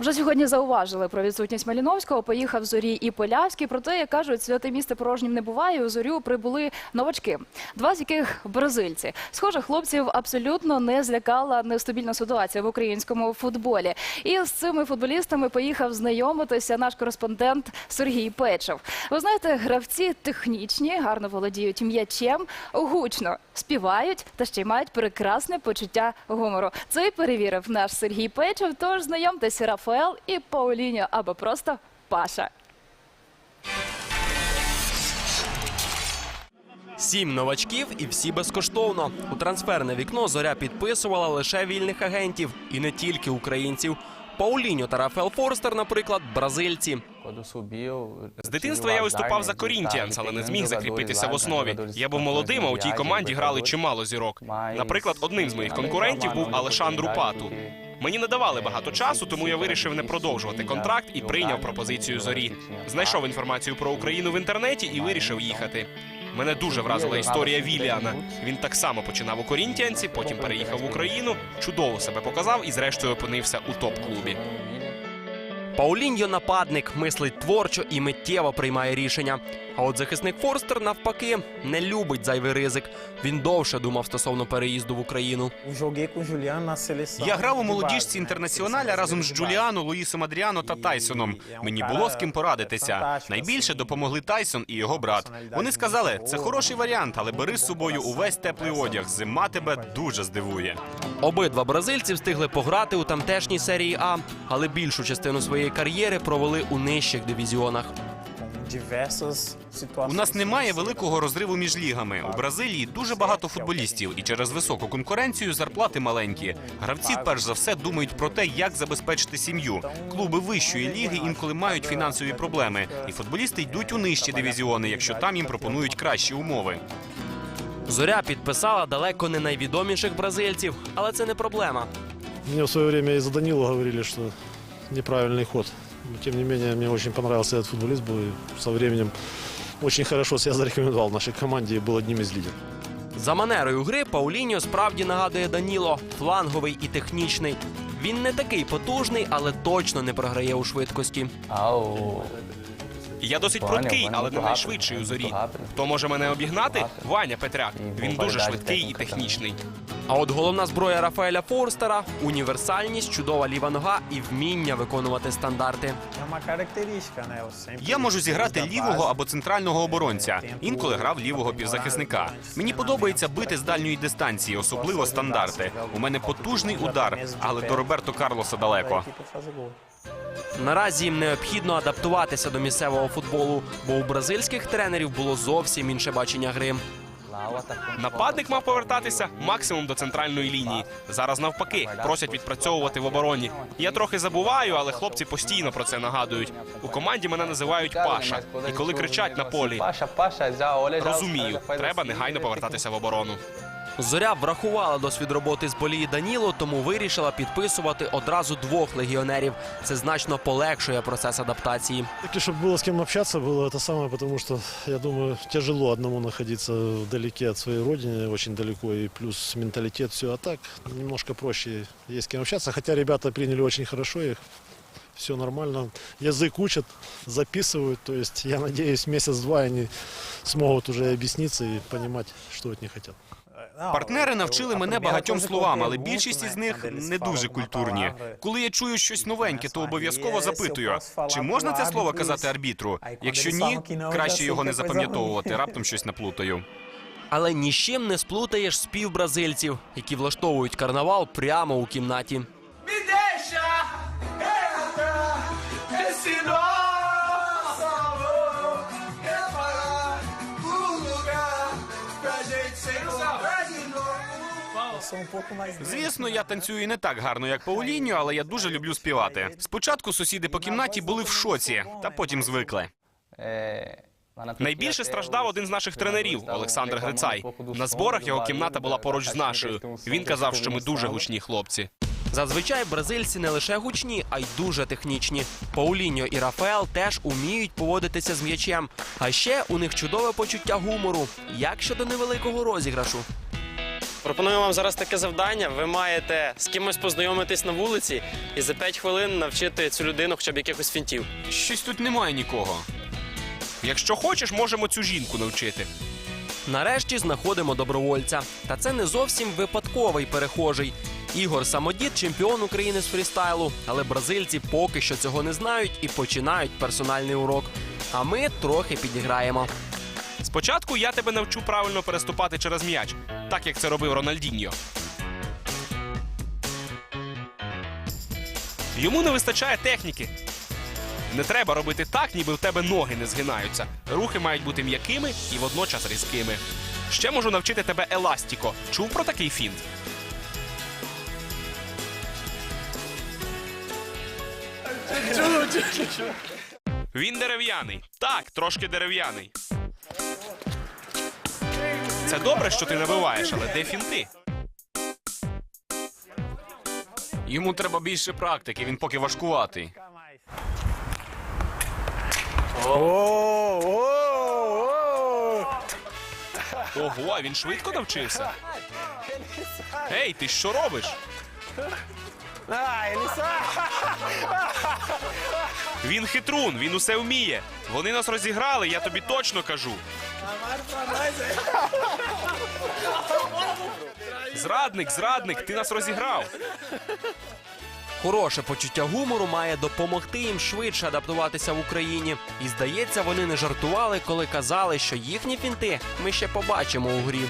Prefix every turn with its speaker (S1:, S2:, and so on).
S1: Вже сьогодні зауважили про відсутність Маліновського. Поїхав зорі і Полявський. Проте, як кажуть, святе місце порожнім не буває. У зорю прибули новачки, два з яких бразильці. Схоже, хлопців абсолютно не злякала нестабільна ситуація в українському футболі. І з цими футболістами поїхав знайомитися наш кореспондент Сергій Печев. Ви знаєте, гравці технічні, гарно володіють м'ячем, гучно співають та ще й мають прекрасне почуття гумору. Це й перевірив наш Сергій Печев. Тож знайомтеся Рафаел і Пауліньо або просто Паша.
S2: Сім новачків і всі безкоштовно. У трансферне вікно зоря підписувала лише вільних агентів і не тільки українців. Пауліньо та Рафаел Форстер, наприклад, бразильці.
S3: З дитинства я виступав за Корінтіанс, але не зміг закріпитися в основі. Я був молодим, а у тій команді грали чимало зірок. Наприклад, одним з моїх конкурентів був Алешандру Пату. Мені не давали багато часу, тому я вирішив не продовжувати контракт і прийняв пропозицію зорі. Знайшов інформацію про Україну в інтернеті і вирішив їхати. Мене дуже вразила історія Віліана. Він так само починав у Корінтіанці, потім переїхав в Україну, чудово себе показав і, зрештою, опинився у топ-клубі.
S2: Пауліньо нападник, мислить творчо і миттєво приймає рішення. А от захисник Форстер, навпаки, не любить зайвий ризик. Він довше думав стосовно переїзду в Україну.
S3: Я грав у молодіжці інтернаціоналя разом з Джуліано, Луїсом Адріано та Тайсоном. Мені було з ким порадитися. Найбільше допомогли Тайсон і його брат. Вони сказали, це хороший варіант, але бери з собою увесь теплий одяг. Зима тебе дуже здивує.
S2: Обидва бразильці встигли пограти у тамтешній серії А, але більшу частину своєї кар'єри провели у нижчих дивізіонах.
S3: У нас немає великого розриву між лігами. У Бразилії дуже багато футболістів, і через високу конкуренцію зарплати маленькі. Гравці перш за все думають про те, як забезпечити сім'ю. Клуби вищої ліги інколи мають фінансові проблеми, і футболісти йдуть у нижчі дивізіони, якщо там їм пропонують кращі умови.
S2: Зоря підписала далеко не найвідоміших бразильців, але це не проблема.
S4: Мне в свое время из-за Данила говорили, что неправильный ход. Но, тем не менее, мне очень понравился этот футболист. Был и со временем очень хорошо себя зарекомендовал в нашей команде и был одним из лидеров.
S2: За манерою гри Пауліньо справді нагадує Даніло, фланговий і технічний. Він не такий потужний, але точно не програє у швидкості.
S3: Я досить прудкий, але не найшвидший у зорі. Хто може мене обігнати? Ваня Петряк. Він дуже швидкий і технічний.
S2: А от головна зброя Рафаеля Форстера універсальність, чудова ліва нога і вміння виконувати стандарти.
S3: Я можу зіграти лівого або центрального оборонця. Інколи грав лівого півзахисника. Мені подобається бити з дальньої дистанції, особливо стандарти. У мене потужний удар, але до Роберто Карлоса далеко.
S2: Наразі їм необхідно адаптуватися до місцевого футболу, бо у бразильських тренерів було зовсім інше бачення гри.
S3: Нападник мав повертатися максимум до центральної лінії. Зараз навпаки просять відпрацьовувати в обороні. Я трохи забуваю, але хлопці постійно про це нагадують. У команді мене називають Паша, і коли кричать на полі, розумію, треба негайно повертатися в оборону.
S2: Зоря врахувала досвід роботи з болії Даніло, тому вирішила підписувати одразу двох легіонерів. Це значно полегшує процес адаптації.
S4: Так, чтобы было с кем общаться, было это самое, потому что, я думаю, тяжело одному находиться вдалеке от своей родины, очень далеко, и плюс менталитет, все. А так, немножко проще, есть с кем общаться. Хотя ребята приняли очень хорошо их, все нормально. Язык учат, записывают, то есть, я надеюсь, месяц-два они смогут уже объясниться и понимать, что от них хотят.
S3: Партнери навчили мене багатьом словам, але більшість із них не дуже культурні. Коли я чую щось новеньке, то обов'язково запитую, чи можна це слово казати арбітру? Якщо ні, краще його не запам'ятовувати. Раптом щось наплутаю.
S2: Але нічим не сплутаєш спів бразильців, які влаштовують карнавал прямо у кімнаті.
S3: Звісно, я танцюю не так гарно, як Пауліньо, але я дуже люблю співати. Спочатку сусіди по кімнаті були в шоці, та потім звикли. Найбільше страждав один з наших тренерів Олександр Грицай. На зборах його кімната була поруч з нашою. Він казав, що ми дуже гучні хлопці.
S2: Зазвичай бразильці не лише гучні, а й дуже технічні. Пауліньо і Рафаел теж уміють поводитися з м'ячем. А ще у них чудове почуття гумору. Як щодо невеликого розіграшу.
S5: Пропоную вам зараз таке завдання. Ви маєте з кимось познайомитись на вулиці і за 5 хвилин навчити цю людину хоча б якихось фінтів.
S3: Щось тут немає нікого. Якщо хочеш, можемо цю жінку навчити.
S2: Нарешті знаходимо добровольця. Та це не зовсім випадковий перехожий. Ігор Самодід чемпіон України з фрістайлу, але бразильці поки що цього не знають і починають персональний урок. А ми трохи підіграємо.
S3: Спочатку я тебе навчу правильно переступати через м'яч, так як це робив Рональдіньо. Йому не вистачає техніки. Не треба робити так, ніби в тебе ноги не згинаються. Рухи мають бути м'якими і водночас різкими. Ще можу навчити тебе еластіко. Чув про такий фінт? Він дерев'яний. Так, трошки дерев'яний. Це добре, що ти набиваєш, але де фінти?
S6: Йому треба більше практики, він поки важкуватий.
S3: Ого, а він швидко навчився. Ей, ти що робиш? Він хитрун, він усе вміє. Вони нас розіграли, я тобі точно кажу. Зрадник, зрадник, ти нас розіграв.
S2: Хороше почуття гумору має допомогти їм швидше адаптуватися в Україні. І здається, вони не жартували, коли казали, що їхні фінти ми ще побачимо у грі.